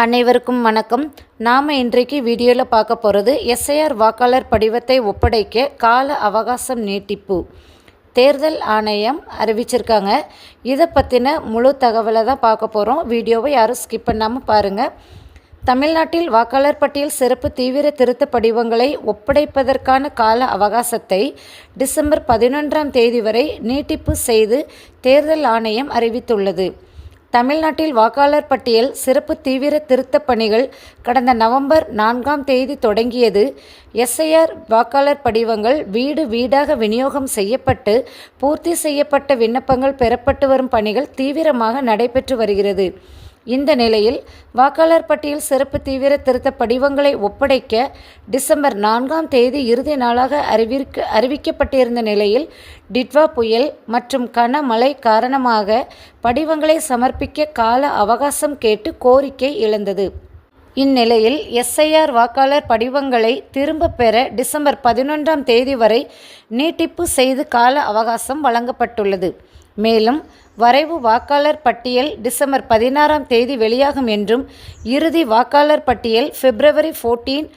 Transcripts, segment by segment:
அனைவருக்கும் வணக்கம். நாம் இன்றைக்கு வீடியோவில் பார்க்க போகிறது எஸ்ஐஆர் வாக்காளர் படிவத்தை ஒப்படைக்க கால அவகாசம் நீட்டிப்பு. தேர்தல் ஆணையம் அறிவிச்சிருக்காங்க. இதை பற்றின முழு தகவலை தான் பார்க்க போகிறோம் வீடியோவை யாரும் ஸ்கிப் பண்ணாமல் பாருங்கள் தமிழ்நாட்டில் வாக்காளர் பட்டியல் சிறப்பு தீவிர திருத்த படிவங்களை ஒப்படைப்பதற்கான கால அவகாசத்தை டிசம்பர் பதினொன்றாம் தேதி வரை நீட்டிப்பு செய்து தேர்தல் ஆணையம் அறிவித்துள்ளது. தமிழ்நாட்டில் வாக்காளர் பட்டியல் சிறப்பு தீவிர திருத்தப் பணிகள் கடந்த நவம்பர் நான்காம் தேதி தொடங்கியது. எஸ்ஐஆர் வாக்காளர் படிவங்கள் வீடு வீடாக விநியோகம் செய்யப்பட்டு பூர்த்தி செய்யப்பட்ட விண்ணப்பங்கள் பெறப்பட்டு வரும் பணிகள் தீவிரமாக நடைபெற்று வருகிறது. இந்த நிலையில் வாக்காளர் பட்டியல் சிறப்பு தீவிர திருத்த படிவங்களை ஒப்படைக்க டிசம்பர் நான்காம் தேதி இறுதி நாளாக அறிவிக்க அறிவிக்கப்பட்டிருந்த நிலையில் டிட்வா புயல் மற்றும் கனமழை காரணமாக படிவங்களை சமர்ப்பிக்க கால அவகாசம் கேட்டு கோரிக்கை எழுந்தது. இந்நிலையில் எஸ்ஐஆர் வாக்காளர் படிவங்களை திரும்பப் பெற டிசம்பர் பதினொன்றாம் தேதி வரை நீட்டிப்பு செய்து கால அவகாசம் வழங்கப்பட்டுள்ளது. மேலும் வரைவு வாக்காளர் பட்டியல் டிசம்பர் பதினாறாம் தேதி வெளியாகும் என்றும் இறுதி வாக்காளர் பட்டியல் பிப்ரவரி ஃபோர்டீன்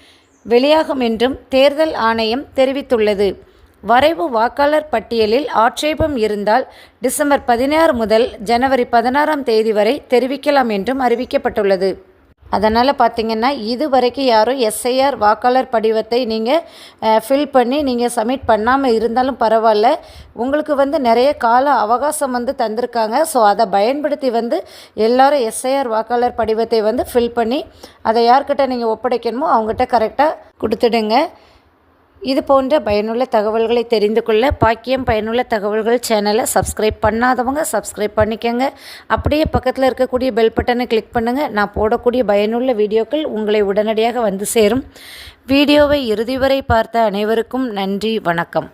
வெளியாகும் என்றும் தேர்தல் ஆணையம் தெரிவித்துள்ளது. வரைவு வாக்காளர் பட்டியலில் ஆட்சேபம் இருந்தால் டிசம்பர் பதினாறு முதல் ஜனவரி பதினாறாம் தேதி வரை தெரிவிக்கலாம் என்றும் அறிவிக்கப்பட்டுள்ளது. அதனால் பார்த்தீங்கன்னா இது வரைக்கும் யாரும் எஸ்ஐஆர் வாக்காளர் படிவத்தை நீங்கள் ஃபில் பண்ணி நீங்கள் சப்மிட் பண்ணாமல் இருந்தாலும் பரவாயில்ல. உங்களுக்கு வந்து நிறைய கால அவகாசம் வந்து தந்திருக்காங்க. ஸோ அதை பயன்படுத்தி வந்து எல்லாரும் எஸ்ஐஆர் வாக்காளர் படிவத்தை வந்து ஃபில் பண்ணி அதை யார்கிட்ட நீங்கள் ஒப்படைக்கணுமோ அவங்ககிட்ட கரெக்டாக கொடுத்துடுங்க. இது போன்ற பயனுள்ள தகவல்களை தெரிந்து கொள்ள பாக்கியம் பயனுள்ள தகவல்கள் சேனலை சப்ஸ்கிரைப் பண்ணாதவங்க சப்ஸ்கிரைப் பண்ணிக்கோங்க. அப்படியே பக்கத்தில் இருக்கக்கூடிய பெல் பட்டனை கிளிக் பண்ணுங்கள் நான் போடக்கூடிய பயனுள்ள வீடியோக்கள் உங்களை உடனடியாக வந்து சேரும். வீடியோவை இறுதி வரை பார்த்த அனைவருக்கும் நன்றி வணக்கம்.